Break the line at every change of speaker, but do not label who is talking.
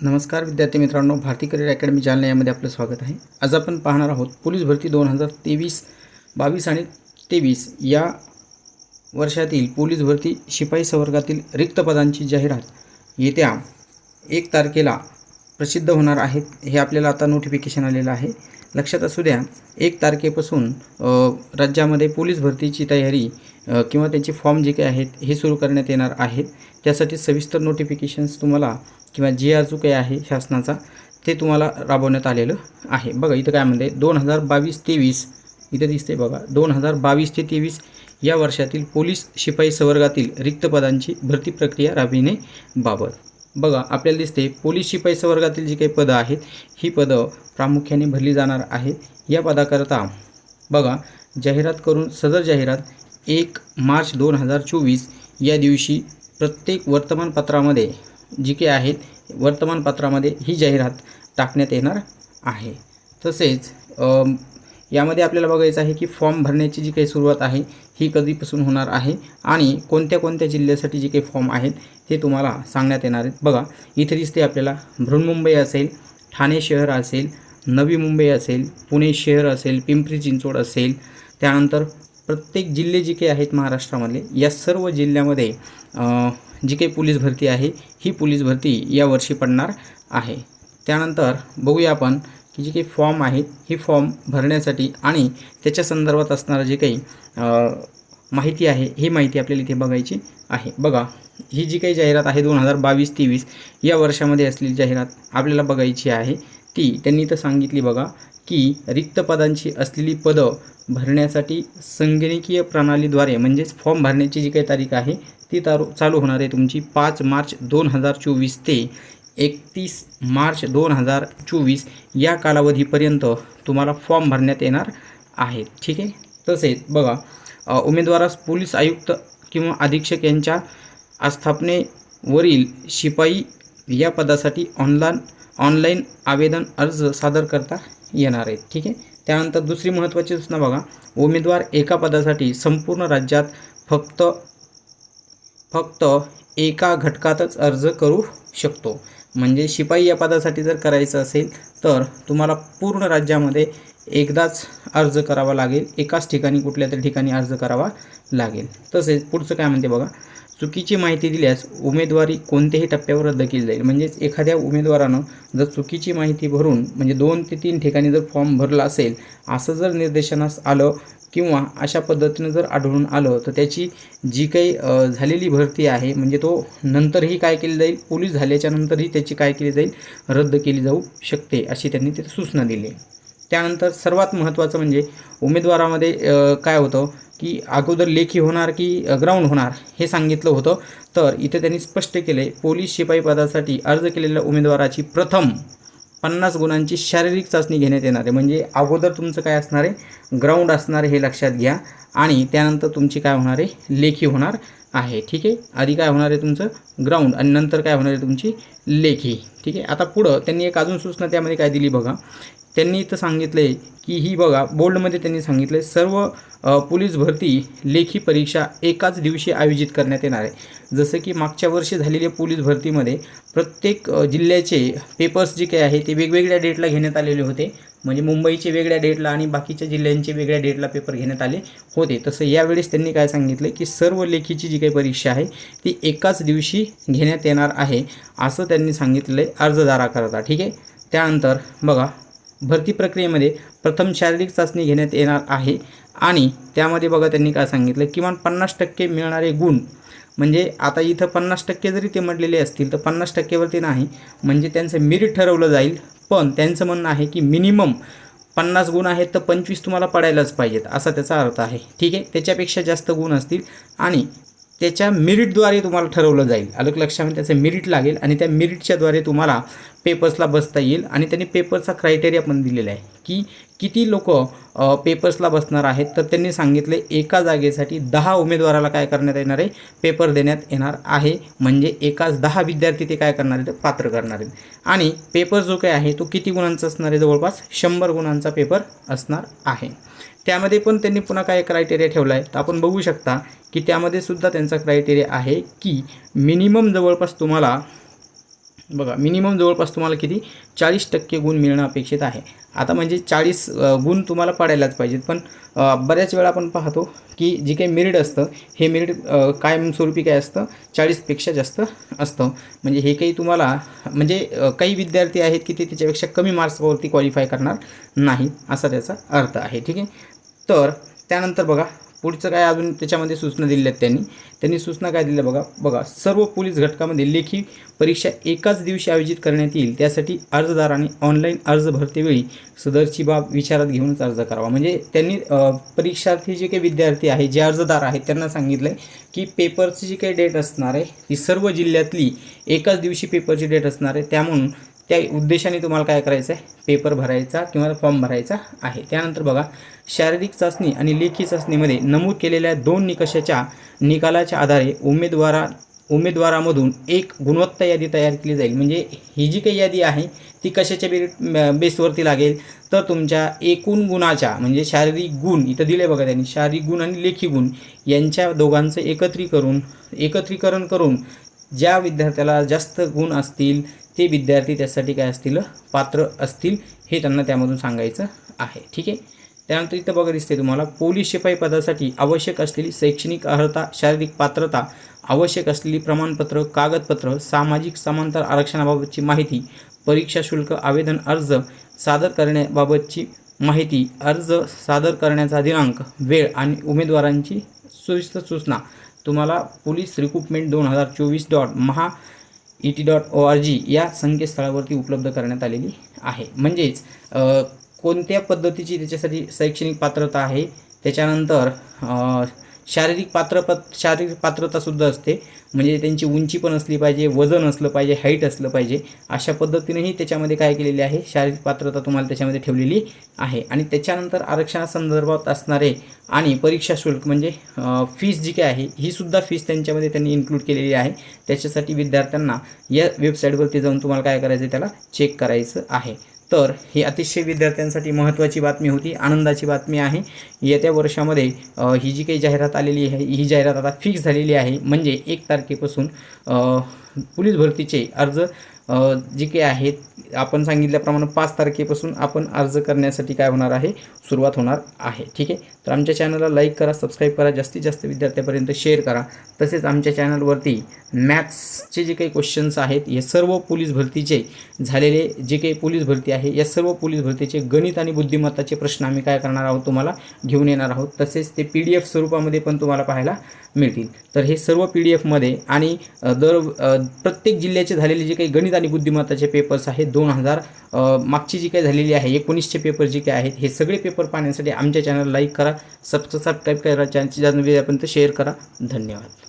नमस्कार विद्यार्थी मित्रांनो भारती करिअर अकॅडमी जालना यामध्ये आपलं स्वागत आहे. आज आपण पाहणार आहोत पोलीस भरती दोन हजार तेवीस बावीस आणि तेवीस या वर्षातील पोलीस भरती शिपाई संवर्गातील रिक्त पदांची जाहिरात येत्या एक तारखेला प्रसिद्ध होणार आहेत हे आपल्याला आता नोटिफिकेशन आलेलं आहे. लक्षात असू द्या एक तारखेपासून राज्यामध्ये पोलीस भरतीची तयारी किंवा त्यांचे फॉर्म जे काही आहेत हे सुरू करण्यात येणार आहेत. त्यासाठी सविस्तर नोटिफिकेशन्स तुम्हाला किंवा जी आर जो काही आहे शासनाचा ते तुम्हाला राबवण्यात आलेलं आहे. बघा इथं काय म्हणते? दोन हजार बावीस तेवीस इथं दिसते बघा. दोन हजार बावीस ते तेवीस या वर्षातील पोलीस शिपाई संवर्गातील रिक्त पदांची भरती प्रक्रिया राबविणे बाबत. बघा आपल्याला दिसते पोलीस शिपाई संवर्गातील जी काही पदं आहेत ही पदं प्रामुख्याने भरली जाणार आहेत या पदाकरता. बघा जाहिरात करून सदर जाहिरात एक मार्च दोन हजार चोवीस या दिवशी प्रत्येक वर्तमानपत्रामध्ये जी काही आहेत वर्तमानपत्रामध्ये ही जाहिरात टाकण्यात येणार आहे. तसेच यामध्ये आपल्याला बघायचं आहे की फॉर्म भरण्याची जी काही सुरुवात आहे ही कधीपासून होणार आहे आणि कोणत्या कोणत्या जिल्ह्यासाठी जे काही फॉर्म आहेत ते तुम्हाला सांगण्यात येणार आहेत. बघा इथे दिसते आपल्याला बृहन्मुंबई असेल ठाणे शहर असेल नवी मुंबई असेल पुणे शहर असेल पिंपरी चिंचवड असेल त्यानंतर प्रत्येक जिल्हे जे काही आहेत महाराष्ट्रामधले या सर्व जिल्ह्यामध्ये जी काही पोलीस भरती आहे ही पोलीस भरती यावर्षी पडणार आहे. त्यानंतर बघूया आपण की जी काही फॉर्म आहेत ही फॉर्म भरण्यासाठी आणि त्याच्या संदर्भात असणारं जे काही माहिती आहे ही माहिती आपल्याला इथे बघायची आहे. बघा ही जी काही जाहिरात आहे दोन हजार बावीस तेवीस या वर्षामध्ये असलेली जाहिरात आपल्याला बघायची आहे. ती त्यांनी इथं सांगितली बघा की रिक्त पदांची असलेली पदं भरण्यासाठी संगणकीय प्रणालीद्वारे म्हणजेच फॉर्म भरण्याची जी काही तारीख आहे ती तारू चालू होणार आहे तुमची पाच मार्च दोन हजार चोवीस ते एकतीस मार्च दोन हजार चोवीस या कालावधीपर्यंत तुम्हाला फॉर्म भरण्यात येणार आहे. ठीक आहे? तसेच बघा उमेदवारास पोलीस आयुक्त किंवा अधीक्षक यांच्या आस्थापनेवरील शिपाई या पदासाठी ऑनलाईन ऑनलाईन आवेदन अर्ज सादर करता येणार आहेत. ठीक आहे? त्यानंतर दुसरी महत्त्वाची सूचना बघा. उमेदवार एका पदासाठी संपूर्ण राज्यात फक्त फक्त एका घटकातच अर्ज करू शकतो. म्हणजे शिपाई या पदासाठी जर करायचं असेल तर तुम्हाला पूर्ण राज्यामध्ये एकदाच अर्ज करावा लागेल. एकाच ठिकाणी कुठल्या तरी ठिकाणी अर्ज करावा लागेल. तसेच पुढचं काय म्हणते बघा चुकीची माहिती दिल्यास उमेदवारी कोणत्याही टप्प्यावर रद्द केली जाईल. म्हणजेच एखाद्या उमेदवारानं जर चुकीची माहिती भरून म्हणजे दोन ते तीन ठिकाणी जर फॉर्म भरला असेल असं जर निर्देशनास आलं किंवा अशा पद्धतीनं जर आढळून आलं तर त्याची जी काही झालेली भरती आहे म्हणजे तो नंतरही काय केली जाईल? पोलीस झाल्याच्या नंतरही त्याची काय केली जाईल? रद्द केली जाऊ शकते अशी त्यांनी तिथे सूचना दिली. त्यानंतर सर्वात महत्त्वाचं म्हणजे उमेदवारामध्ये काय होतं की अगोदर लेखी होणार की ग्राउंड होणार हे सांगितलं होतं. तर इथे त्यांनी स्पष्ट केले पोलीस शिपाई पदासाठी अर्ज केलेल्या उमेदवाराची प्रथम पन्नास गुणांची शारीरिक चाचणी घेण्यात येणार आहे. म्हणजे अगोदर तुमचं काय असणार आहे? ग्राउंड असणार आहे हे लक्षात घ्या. आणि त्यानंतर तुमची काय होणार आहे? लेखी होणार आहे. ठीक आहे? आधी काय होणार आहे तुमचं? ग्राउंड आणि नंतर काय होणार आहे तुमची? लेखी. ठीक आहे? आता पुढं त्यांनी एक अजून सूचना त्यामध्ये काय दिली बघा. त्यांनी इथं सांगितलं आहे की ही बघा बोल्डमध्ये त्यांनी सांगितलं आहे सर्व पोलीस भरती लेखी परीक्षा एकाच दिवशी आयोजित करण्यात येणार आहे. जसं की मागच्या वर्षी झालेल्या पोलीस भरतीमध्ये प्रत्येक जिल्ह्याचे पेपर्स जे काही आहे ते वेगवेगळ्या डेटला घेण्यात आलेले होते. म्हणजे मुंबईचे वेगळ्या डेटला आणि बाकीच्या जिल्ह्यांचे वेगळ्या डेटला पेपर घेण्यात आले होते. तसं यावेळेस त्यांनी काय सांगितलं की सर्व लेखीची जी काही परीक्षा आहे ती एकाच दिवशी घेण्यात येणार आहे असं त्यांनी सांगितलं आहे अर्जदाराकरता. ठीक आहे? त्यानंतर बघा भरती प्रक्रियेमध्ये प्रथम शारीरिक चाचणी घेण्यात येणार आहे. आणि त्यामध्ये बघा त्यांनी काय सांगितलं किमान पन्नास टक्के मिळणारे गुण म्हणजे आता इथं पन्नास टक्के जरी ते म्हटलेले असतील तर पन्नास टक्केवरती नाही म्हणजे त्यांचं मेरिट ठरवलं जाईल. पण त्यांचं म्हणणं आहे की मिनिमम पन्नास गुण आहेत तर पंचवीस तुम्हाला पडायलाच पाहिजेत असा त्याचा अर्थ आहे. ठीक आहे? त्याच्यापेक्षा जास्त गुण असतील आणि त्याच्या मेरिटद्वारे तुम्हाला ठरवलं जाईल. अलग लक्षामध्ये त्याचं मेरिट लागेल आणि त्या मेरिटच्याद्वारे तुम्हाला पेपर्सला बसता येईल. आणि त्यांनी पेपरचा क्रायटेरिया पण दिलेला आहे की किती लोक पेपर्सला बसणार आहेत. तर त्यांनी सांगितले एका जागेसाठी दहा उमेदवाराला काय करण्यात येणार आहे? पेपर देण्यात येणार आहे. म्हणजे एकाच दहा विद्यार्थी ते काय करणार आहेत? पात्र करणार आहेत. आणि पेपर जो काय आहे तो किती गुणांचा असणार आहे जवळपास? शंभर गुणांचा पेपर असणार आहे. त्यामध्ये पण त्यांनी पुन्हा काय क्रायटेरिया ठेवला आहे? तर आपण बघू शकता की त्यामध्ये सुद्धा त्यांचा क्रायटेरिया आहे की मिनिमम जवळपास तुम्हाला बघा मिनिमम जवळपास तुम्हाला किती? चाळीस टक्के गुण मिळणं अपेक्षित आहे. आता म्हणजे चाळीस गुण तुम्हाला पडायलाच पाहिजेत. पण बऱ्याच वेळा आपण पाहतो की जे काही मेरिट असतं हे मेरिट कायमस्वरूपी काय असतं? चाळीसपेक्षा जास्त असतं. म्हणजे हे काही तुम्हाला म्हणजे काही विद्यार्थी आहेत की ते त्याच्यापेक्षा कमी मार्क्सवरती क्वालिफाय करणार नाही असा त्याचा अर्थ आहे. ठीक आहे? तर त्यानंतर बघा पुढचं काय अजून त्याच्यामध्ये सूचना दिल्या आहेत त्यांनी. त्यांनी सूचना काय दिल्या बघा बघा सर्व पोलीस घटकामध्ये लेखी परीक्षा एकाच दिवशी आयोजित करण्यात येईल. त्यासाठी अर्जदाराने ऑनलाईन अर्ज भरतेवेळी सदरची बाब विचारात घेऊनच अर्ज करावा. म्हणजे त्यांनी परीक्षार्थी जे काही विद्यार्थी आहे जे अर्जदार आहेत त्यांना सांगितलं आहे की पेपरची जी काही डेट असणार आहे ती सर्व जिल्ह्यातली एकाच दिवशी पेपरची डेट असणार आहे. त्यामुळं त्या उद्देशाने तुम्हाला काय करायचं आहे पेपर भरायचा किंवा फॉर्म भरायचा आहे. त्यानंतर बघा शारीरिक चाचणी आणि लेखी चाचणीमध्ये नमूद केलेल्या दोन निकषाच्या निकालाच्या आधारे उमेदवारा उमेदवारामधून एक गुणवत्ता यादी तयार केली जाईल. म्हणजे ही जी काही यादी आहे ती कशाच्या बे बेसवरती लागेल? तर तुमच्या एकूण गुणाच्या म्हणजे शारीरिक गुण इथं दिले बघा त्यांनी शारीरिक गुण आणि लेखी गुण यांच्या दोघांचं एकत्रीकरण एकत्रीकरण करून ज्या विद्यार्थ्याला जास्त गुण असतील ते विद्यार्थी त्यासाठी काय असतील पात्र असतील हे त्यांना त्यामधून सांगायचं आहे. ठीक आहे? त्यानंतर इथं बघा दिसते तुम्हाला पोलीस शिपाई पदासाठी आवश्यक असलेली शैक्षणिक अर्हता शारीरिक पात्रता आवश्यक असलेली प्रमाणपत्र कागदपत्र सामाजिक समांतर आरक्षणाबाबतची माहिती परीक्षा शुल्क आवेदन अर्ज सादर करण्याबाबतची माहिती अर्ज सादर करण्याचा दिनांक वेळ आणि उमेदवारांची सुविस्तर सूचना. तुम्हाला पोलीस रिक्रुटमेंट दोन हजार चोवीस dot Maha I T dot O R G या संकेतस्थळावरती उपलब्ध करण्यात आलेली आहे. म्हणजेच कोणत्या पद्धतीची त्याच्यासाठी शैक्षणिक पात्रता आहे? त्याच्यानंतर शारीरिक पात्र शारीरिक पात्रतासुद्धा असते. म्हणजे त्यांची उंची पण असली पाहिजे वजन असलं पाहिजे हाईट असलं पाहिजे अशा पद्धतीनेही त्याच्यामध्ये काय केलेली आहे? शारीरिक पात्रता तुम्हाला त्याच्यामध्ये ठेवलेली आहे. आणि त्याच्यानंतर आरक्षणासंदर्भात असणारे आणि परीक्षा शुल्क म्हणजे फीस जी काय आहे ही सुद्धा फीस त्यांच्यामध्ये त्यांनी इन्क्लूड केलेली आहे. त्याच्यासाठी विद्यार्थ्यांना या वेबसाईटवरती जाऊन तुम्हाला काय करायचं आहे त्याला चेक करायचं आहे. तर ही अतिशय विद्यार्थ्यांसाठी महत्त्वाची बातमी होती आनंदाची बातमी आहे. येत्या वर्षामध्ये ही जी काही जाहिरात आलेली आहे ही जाहिरात आता फिक्स झालेली आहे. म्हणजे एक तारखेपासून पोलीस भरतीचे अर्ज जे काही आहेत आपण सांगितल्याप्रमाणे पाच तारखेपासून आपण अर्ज करण्यासाठी काय होणार आहे? सुरुवात होणार आहे. ठीक आहे? तर आमच्या चॅनलला लाईक करा सबस्क्राईब करा जास्तीत जास्त विद्यार्थ्यापर्यंत शेअर करा. तसेच आमच्या चॅनलवरती मॅथ्सचे जे काही क्वेश्चन्स आहेत हे सर्व पोलीस भरतीचे झालेले जे काही पोलीस भरती आहे या सर्व पोलीस भरतीचे गणित आणि बुद्धिमत्ताचे प्रश्न आम्ही काय करणार आहोत तुम्हाला घेऊन येणार आहोत. तसेच ते पी डी एफ स्वरूपामध्ये पण तुम्हाला पाहायला मिळतील. तर हे सर्व पी डी एफमध्ये आणि दर प्रत्येक जिल्ह्याचे झालेले जे काही गणित आणि बुद्धिमत्ताचे पेपर्स आहेत दोन हजार मागची जी काही झालेली आहे एकोणीसचे पेपर जे काही आहेत हे सगळे पेपर पाहण्यासाठी आमच्या चॅनल लाईक करा सबस्क्राईब करा चॅनलची पर्यंत शेअर करा. धन्यवाद.